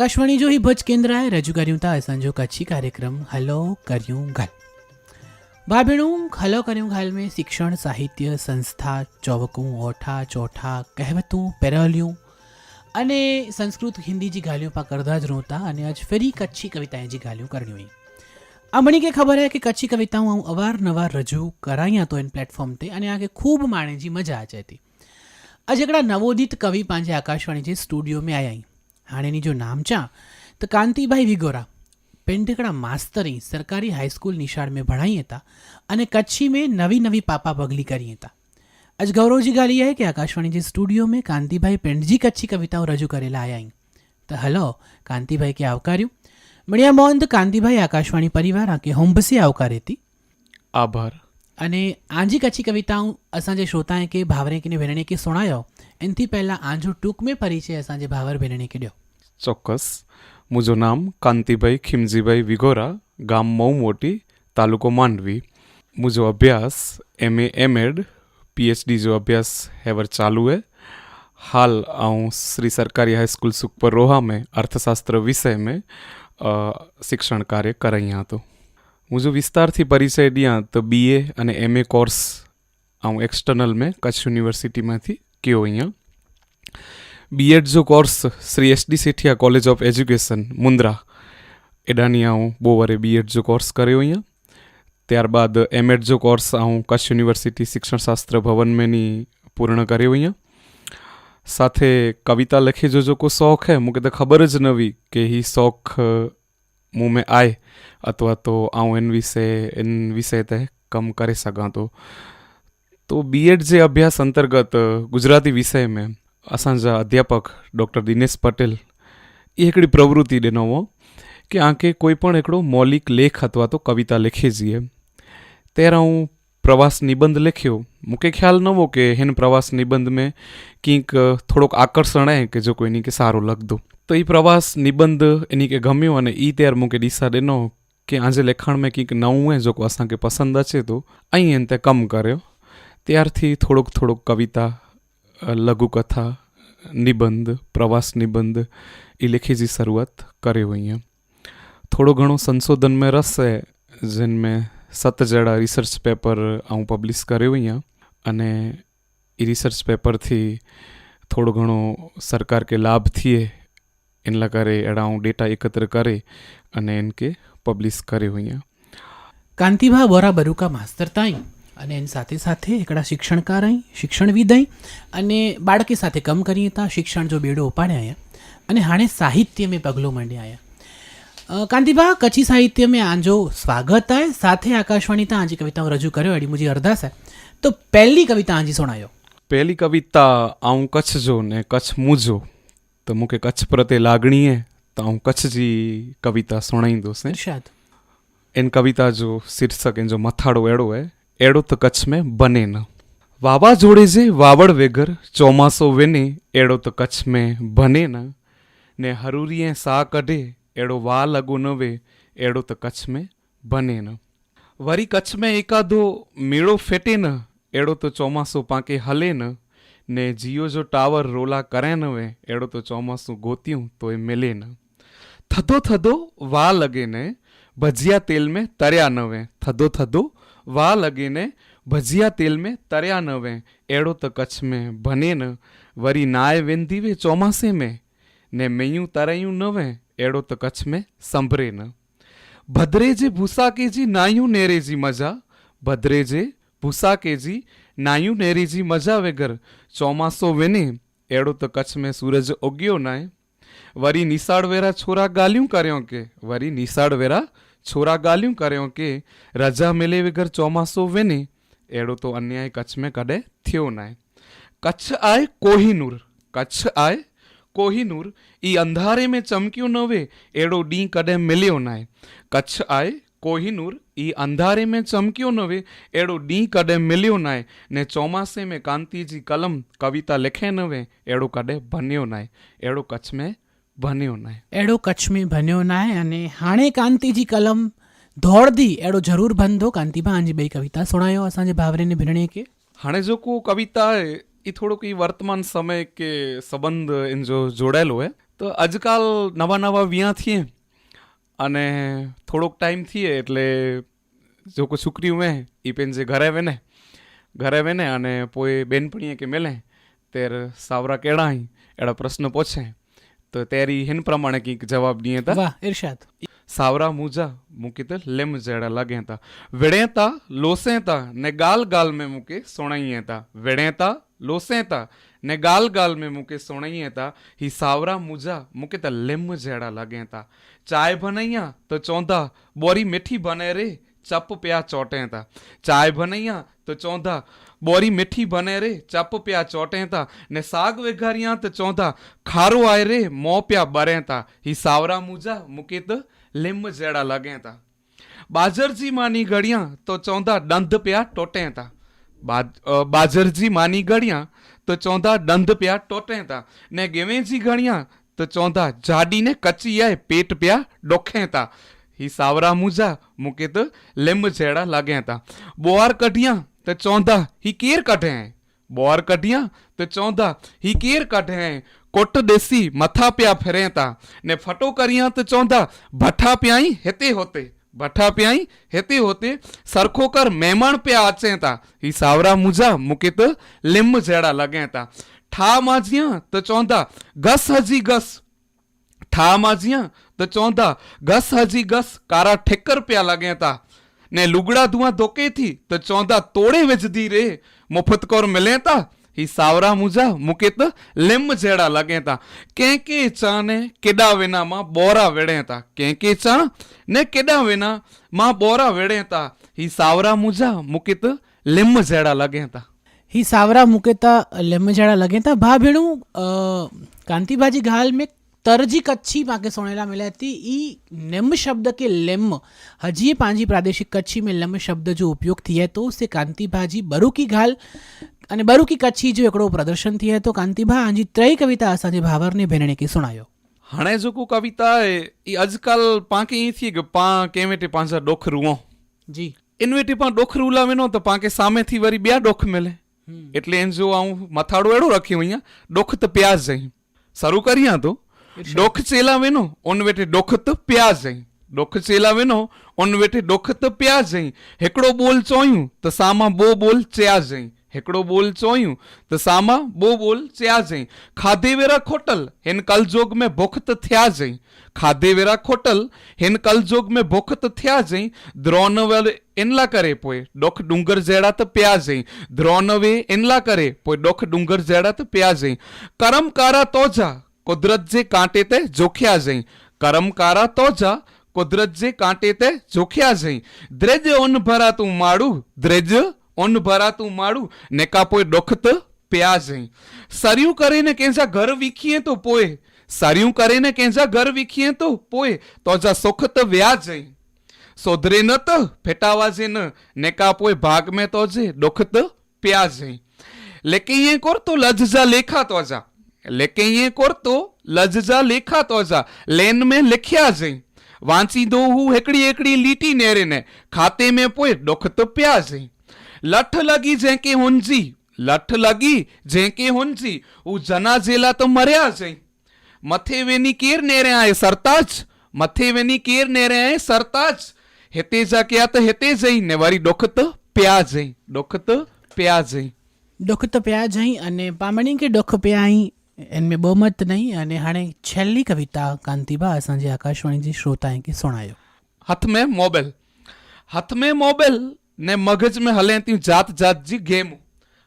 આકાશવાણી જો હિ ભજ કેન્દ્રાએ રજૂ કર્યું હતા સાંજો કચ્છી કાર્યક્રમ. હલો, કર્યું ઘાલ ભાઈ બહેણું હલો, કર્યું ઘાલ મેં શિક્ષણ, સાહિત્ય, સંસ્થા, ચોવકું, ઓઠા, ચોઠા, કહેવતું પેરાલ્યું અને સંસ્કૃત, હિન્દી જી ગાલિયું પા કરતા જ રોતા અને આજ ફરી કચ્છી કવિતાએ જી ગાલિયું કરણી આ મને કે ખબર હે કે કચ્છી કવિતાઓ હું અવારનવાર રજૂ કરાયા તો એન પ્લેટફોર્મ તે અને આગે ખૂબ માણેજી મજા આ જતી આજે એકડા નવોદિત કવિ પાંજે આકાશવાણી જે સ્ટુડિયો મેં આયા હાણેની જો નામચા તો કાંતિભાઈ વિગોરા પેંઢકડા માસ્તરી સરકારી હાઈસ્કૂલ નિશાળ મેં ભણાઈ હતા અને કચ્છી મેં નવી નવી પાપા પગલી કરી હતા. આજ ગૌરવજી ગાલી है कि आकाशवाणी जी સ્ટુડિયો મેં કાંતિભાઈ પેંડજી કચ્છી કવિતાઓ રજૂ કરેલા આયા તો હલો કાંતિભાઈ કે આવકાર્યું? મળ્યા મોહન તો કાંતિભાઈ આકાશવાણી પરિવાર આ કે હોમ્બસી આવકારે હતી આભાર. અને આજી કચ્છી કવિતાऊं असांजे श्रोता કે ભાવરે કે भेणणे કે સુણાયો એનથી પહેલાં આંજુ ટૂંક મેં પરિચય અસાંજે ભાવર ભેણણે કે ॾियो ચોક્કસ. મુજું નામ કાંતિભાઈ ખીમજીભાઈ વિઘોરા ગામ મઉ મોટી તાલુકો માંડવી. મુજો અભ્યાસ એમ એ એમ એડ, પીએચડી જો અભ્યાસ હેવર ચાલુ હે. હાલ હું શ્રી સરકારી હાઈસ્કૂલ સુખપર રોહા મેં અર્થશાસ્ત્ર વિષય મેં શિક્ષણ કાર્ય કરાયા હતો. હું જો વિસ્તારથી પરિચય દિયા તો બીએ અને એમએ કોર્સ હું એક્સટર્નલ મેં કચ્છ યુનિવર્સિટીમાંથી કયો અહીંયા. બીએડઝો course Shri SD Sethia college of education Mundra Adani હું બહુ વારે બીએડઝો કોર્સ કર્યો અહીંયા ત્યારબાદ એમએડઝો કોર્સ હું કચ્છ યુનિવર્સિટી શિક્ષણશાસ્ત્ર ભવનમાંની પૂર્ણ કર્યો અહીંયા સાથે કવિતા લખી જોજો કોઈ શોખ હે, મૂકે તો ખબર જ નવી કે હી શોખ મું મેં આય, અથવા તો આવું એન વિશે એન વિશે તે કમ કરી શકાતો તો. બીએડ જે અભ્યાસ અંતર્ગત ગુજરાતી વિષય મેં असांजा अध्यापक डॉक्टर दिनेश पटेल એ हिकिड़ी प्रवृत्ति ॾिनो हुओ की आंखे कोई पण हिकिड़ो मौलिक लेख अथवा तो कविता लिखे जीए तेरहं हूं પ્રવાસ નિબંધ લખ્યો. મૂંखे ખ્યાલ ન હો કે હિન પ્રવાસ નિબંધ મેં કંઈક થોડોક આકર્ષણ હે કે જો કોઈની કે સારો લખદો. તો એ પ્રવાસ નિબંધ એની કે ગમ્યો અને એ ત્યાર મૂંકે ડીસા ॾिनो કે આજે લેખણ મેં કંઈક નવું હે જો અસાંखे પસંદि અચે તો, અહીં એન તે કમ કર્યો. ત્યારથી થોડુંક થોડુંક કવિતા લઘુકથા, નિબંધ, પ્રવાસ નિબંધ એ લેખી શરૂઆત કરી हुई हैं થોડો ઘણો संशोधन में रस है जिनमें સત જડા રિસર્ચ પેપર હું પબ્લિશ કર્યું અહીંયા. અને એ રિસર્ચ પેપરથી થોડો ઘણો સરકાર કે લાભ થઈએ, એના કરે એડા હું ડેટા એકત્ર કરે અને એનકે પબ્લિશ કર્યું અહીંયા. કાંતિભા બોરા બરુકા માસ્તર તાઈ. અને એની સાથે સાથે એકડા શિક્ષણકાર અહીં શિક્ષણવિદ અહીં અને બાળકી સાથે કમ કરીએ હતા શિક્ષણ જો બેડો ઉપાડ્યા આવ્યા અને હાણે સાહિત્ય મેં પગલું માંડ્યા આવ્યા કાંતિભા કચ્છી સાહિત્ય મેં આંજો સ્વાગત આય. સાથે આકાશવાણી તા આજી કવિતાઓ રજૂ કર્યો. એડી મુજી અરદાસ તો પહેલી કવિતા આજી સુણાયો. પહેલી કવિતા આવું કચ્છ જો ને કચ્છ મુજો તો મુકે કચ્છ પ્રત્યે લાગણીએ તો આવું કચ્છજી કવિતા સુણાઈ દોશે એન કવિતા જો શીર્ષક એન જો મથાળો એડો હે એડો તો કચ્છ મેં બને ન. વાવાઝોડે જે વાવડ વેગર ચોમાસો વેને એડો તો કચ્છ મેં ભને ન. ને હરૂરીએ સા કઢે એડો વા લગો નવે એડો તો કચ્છ મેં બને ન. વરી કચ્છ મેં એકાદો મેળો ફેટે ન, એડો તો ચોમાસું પાંકે હલે ન. ને જીઓ જો ટાવર રોલા કરે નવે એડો તો ચોમાસું ગોત્યું તો એ મેલે ન. થતો થતો વા લગે ને, ભજીયા તેલ મેં તર્યા નવે થતો થતો વા લગીને ભજીયા તેલ મેં તર્યા નવે એડો તો કચ્છ મેં ભને ન, વરી નાય વેંધી વે ચોમાસે મેં, ને મેયું તરયું નવે એડો તો કચ્છ મેં સંભરે ન. ભદ્રેજે ભૂસાકેજી નાયું નેરેજી મજા, ભદ્રેજે ભૂસાકેજી નાયું નેરેજી મજા વગર, ચોમાસો વેને, એડો તો કચ્છ મેં સૂરજ ઉગ્યો નાય. વરી નિશાળ વેરા છોરા ગાલ્યું કર્યો કે, વરી નિશાળ વેરા सूरज उगियो न आहे वरी निसाड़ वेरा छोरा ॻाल्हियूं करियो के वरी निसाड़ वेरा छोरा ॻाल्हियूं करियो के रजा मिले वग़ैरह चौमासो विने अहिड़ो तो अन्याय कच्छ में कॾहिं थियो न आहे कच्छ आहे कोहिनूर कच्छ आहे कोहिनूर ई अंधारे में चमकियो न वे अहिड़ो ॾींहुं कॾहिं मिलियो न आहे कच्छ आहे कोहिनूर ई अंधारे में चमकियो न वे अहिड़ो ॾींहुं कॾहिं मिलियो न आहे ने चौमासे में कांति जी कलम कविता लिखे न वे अहिड़ो कॾहिं बनियो न आहे अहिड़ो कच्छ में बनियो न आहे अहिड़ो कच्छ में बनियो न आहे अने हाणे कांति जी कलम दौड़दी अहिड़ो ज़रूरु बंदो कांतिभा जी ॿई कविता सुणायो असांजे भावरे ने भेणीअ खे हाणे जेको कविता आहे એ થોડોક એ વર્તમાન સમય કે સંબંધ એન જો જોડાયેલો હોય તો આજકાલ નવા નવા વિયા થઈએ અને થોડોક ટાઈમ થઈએ એટલે જો કોઈ છોકરી મેં એ પેન જે ઘરે વેને ઘરે વેને અને પોએ બેનપણીએ કે મેલે તેર સાવરા કેળાઈ એડા પ્રશ્ન પૂછે તો તેરી હેન પ્રમાણે કંઈક જવાબ દીએ તા વાહ ઇરશાદ સાવરા મુજા મૂકી તો લેમ જેડા લાગે તા વેડેતા લોસેતા ને ગાલ ગાલ में મૂકે સોણાઈએ તા વેડેતા લોસેતા ને ગાલ ગાલ में મૂકે સોણાઈએ તા હી સાવરા મુજા મૂકે તા લેમ જેડા લાગે તા ચાય ભનૈયા તો ચોંધા બોરી મીઠી બને રે ચપ પ્યા ચોટે તા ચાય ભનૈયા તો ચોંધા બોરી મીઠી બને રે, ચપ પ્યા ચોટેતા, ને સાગ વેઘારિયા તો ચોંધા, ખારો આય રે, મો પ્યા બરેતા હી સાવરા મુજા મૂકે તો લીંબ જેડા લગેતા. બાજરજી માની ગળિયા તો ચોંધા દંધ પ્યા ટોટેતા. બાજરજી માની ગળિયા તો ચોંધા દંધ પ્યા ટોટેતા. ને ગેમેજી ગણ્યા તો ચોંધા જાડીને કચી આય પેટ પ્યા ડોખેતા. હી સાવરા મુજા મૂકે તો લીંબ જેડા લાગ્યા હતા બોહાર કઢિયા सावरा मुजा मूंखे त लिम जहिड़ा लॻे था ॿोहार कढियां त चवंदा ही केरु कढे ॿोहार कढियां त चवंदा ही केरु कढे कोट ॾेसी मथा पिया फिरे था ने फटो करियां त चवंदा भठा पियाई हिते होते भठा पियाई हिते होते सरखो कर महिमान पिया अचे था ही सावरा मुंहिंजा मूंखे त लिम जहिड़ा लॻे था ठा माजियां त चवंदा घस हजी घस ठा माजियां त चवंदा घस हजी घस कारा ठिकर पिया लॻे था ने लुगड़ा धुआं धोके थी त चवंदा तोड़े विझदी रे मुफ़्त कौर मिले था ही सावरा मुंहिंजा मूंखे त लिम जहिड़ा लॻे था कंहिं के चा ने केॾा विना मां ॿोरा विड़े था कंहिं के चा ने केॾा विना मां ॿोरा विड़े था ही सावरा मुंहिंजा मूंखे त लिम जहिड़ा लॻे था ही सावरा मूंखे त लिम जहिड़ा लॻे था भाउ भेणूं अ, कांतिबाजी घाल में तरजी कच्छी मूंखे सुणेला मिले थी ई निम शब्द के लिम हजी पंहिंजी प्रादेशिक कच्छी में लिम शब्द जो उपयोग थिए थो से कांतिभाजी बरू की घाल अने बरू की कच्छी जो हिकिड़ो प्रदर्शन थिए थो कांतिभा हांजी टई कविता असांजे भावर ने भेनणे खे सुणायो हाणे जेको कविता आहे ई अॼुकल्ह पाण खे ईअं थिए की पाण कंहिं वेठे पंहिंजा ॾुख रुओं जी इन वेठे पाण ॾुख रूला वञो त पाण खे सामे थी वरी ॿिया ॾुख मिले એટલે એમ જો આવું મથાળું એડું રાખ્યું અહીંયા ડોખ તો પ્યાજ જઈ શરૂ કરીએ તો ડોખ ચેલાવેનો ઓનવેટે ડોખત પ્યાજ ડોખ ચેલાવેનો ઓનવેટે ડોખત પ્યાજ હેકડો બોલ ચોયું, તો સામા બો બોલ ચ્યાજ હેકડો બોલ ચોયું, તો સામા બો બોલ ચ્યાજ ખાધે વેરા ખોટલ, હેન કલજોગ મેં ભોખત થયા જઈ. ખાધે વેરા ખોટલ, હેન કલજોગ મેં ભોખત થયા જઈ. દ્રોણવેલ એનલા કરે પોય ડોખ ડુંગર જેડા તો પ્યા જઈ. દ્રોણવે એનલા કરે પોય ડોખ ડુંગર જેડા તો પ્યા જઈ. કરમ કારા તોજા કુદરત જે કાંટે તે જોખ્યા જઈ. કરમકારા તો જા, કુદરત જે કાંટે તે જોખ્યા જઈ. દ્રેજ ઓન ભરાતું માડું દ્રેજ ઓન ભરાતું માડું ને કાપોય ડોખત પ્યા જઈ. સર્યું કરીને કેસા ઘર વીખીએ તો પોએ સર્યું કરીને કેસા ઘર વીખીએ તો પોએ તો જા સોખત વ્યા જઈ. સોધરે ન તો ફેટાવા જે ન ને કાપોય ભાગ મેં તો જે ડોખત પ્યા જઈ. લેકે એ કોર તો લજજા લેખા તો જા. એટલે કે અહીંયા કરતો લજજા લેખાતો જા લેન મેં લખ્યા જઈ વાંચી દઉં હું એકડી એકડી લીટી નેરેને ખાતે મેં પોય ડોખત પ્યા જઈ લઠ લગી જે કે હુંજી લઠ લગી જે કે હુંજી હું જના જેલા તો મર્યા જઈ મથે વેની કેર નેરે આય સરતાજ મથે વેની કેર નેરે આય સરતાજ હેતે જા ક્યા તો હેતે જઈ ને વારી ડોખત પ્યા જઈ ડોખત પ્યા જઈ ડોખ તો પ્યા જઈ અને પામણી કે ડોખ પ્યા અહીં इनमें ॿ मत नई अने हाणे छेली कविता कांतिबा असांजे आकाशवाणी जी श्रोता आहे खे सुणायो हथ में मोबाइल हथ में मोबाइल ने मग़ज़ में हले थियूं जात जात जी गेमूं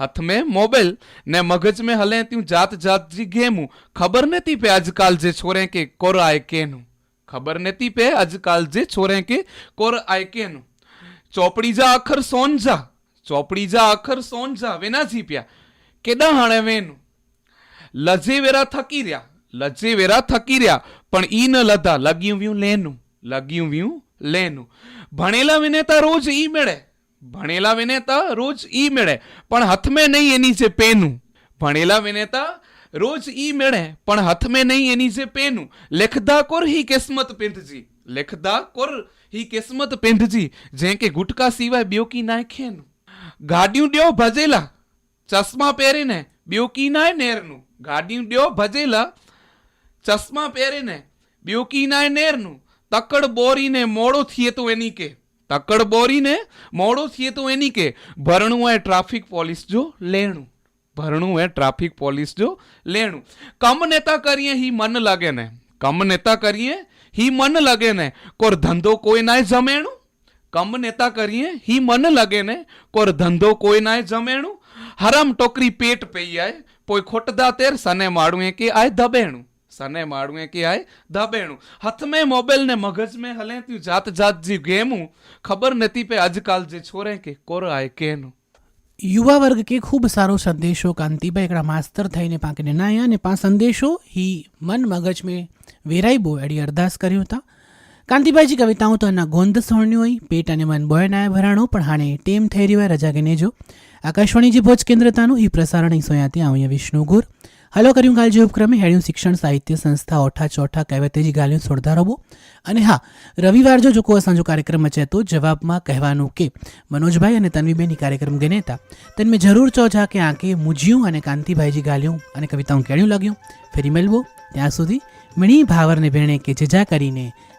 हथ में मोबाइल ने मग़ज़ में हले थियूं जात जात जी गेमूं ख़बर न थी पए अॼुकल्ह जे छोरे खे कोर आहे केनू ख़बर न थी पए अॼुकल्ह जे छोरे खे कोर आहे केनू चौपड़ी जा अखर सोन जा चौपड़ी जा अखर सोन जा वेना जी पिया केॾां हाणे वेनू વેરા થકી રહ્યા. લજેવેરા થકી રહ્યા. પણ ઈ ન લધા. લગ્યું વ્યું લેનું. લગ્યું વ્યું લેનું. ભણેલા વિનેતા રોજ ઈ મેળે. ભણેલા વિનેતા રોજ ઈ મેળે. પણ હાથ મેં નહીં એની જે પેનું. ભણેલા વિનેતા રોજ ઈ મેળે. પણ હાથ મેં નહીં એની જે પેનું. લેખદા કોર હી કિસ્મત પિંધજી. લેખદા કોર હી કિસ્મત પિંધજી. જે કે ગુટકા સિવાય બ્યોકી નાખેનું ગાડિયું ડ્યો ભજેલા. ચશ્મા પહેરીને. બ્યો કી નાય નેરનું. ગાડી ડ્યો ભજેલા, ચશ્મા પહેરીને બ્યુકીનાય નેરનું. તકડ બોરીને મોડો થઈએ તો એની કે. તકડ બોરીને મોડો થઈએ તો એની કે. ભરણું એ ટ્રાફિક પોલીસ જો લેણું. ભરણું એ ટ્રાફિક પોલીસ જો લેણું. કમ નેતા કરીએ હી મન લાગે ને કમ નેતા કરીએ હી મન લાગે ને કોર ધંધો કોઈ નાય જમેણું? કમ નેતા કરીએ હી મન લાગે ને કોર ધંધો કોઈ નાય જમેણું? હરામ ટોકરી પેટ પઈ આય, પોઈ ખોટદા તેર, સને માડું એ કે આય દબેણું. સને માડું એ કે આય દબેણું. હથ में મોબાઈલ ને મગજ में હલે ત્યું જાત જાત જી ગેમું. ખબર નથી પે આજકાલ જે છોરે કે કોર આય કેનું. યુવા વર્ગ કે ખૂબ સારો સંદેશો કાંતિભાઈ, એકડા માસ્તર થઈને પાંકને નાયા અને પા સંદેશો હી મન મગજ મેં વેરાઈ બો એડી અરદાસ કર્યું હતા કાંતિભાઈજી કવિતાઓ તો એના સોણની હોય, પેટ અને મન બોયનાય ભરાણો, પણ હાણે ટેમ થઈ રહ્યો હોય રજા ગને જો આકાશવાણી જે ભોજ કેન્દ્રતાનું એ પ્રસારણ સોયાથી આવ્યા વિષ્ણુ ગુર. હલો કર્યું ગાલ જે ઉપક્રમે, હેડ્યું શિક્ષણ સાહિત્ય સંસ્થા ઓઠા ચોઠા કહેવતેજી ગાલ્યું સોડધા રબો અને હા, રવિવાર જો જોકો અસાંજો કાર્યક્રમ અચે તો જવાબમાં કહેવાનું કે, મનોજભાઈ અને તન્વીબેન કાર્યક્રમ ગનેતા તન્મે જરૂર ચોજા કે આંકે, મુજ્યું અને કાંતિભાઈજી ગાલ્યું અને કવિતાઓ કેળ્યું લાગ્યું. ફેરી મેળવો, ત્યાં સુધી મણી ભાવરને ભેણે કે જજા કરીને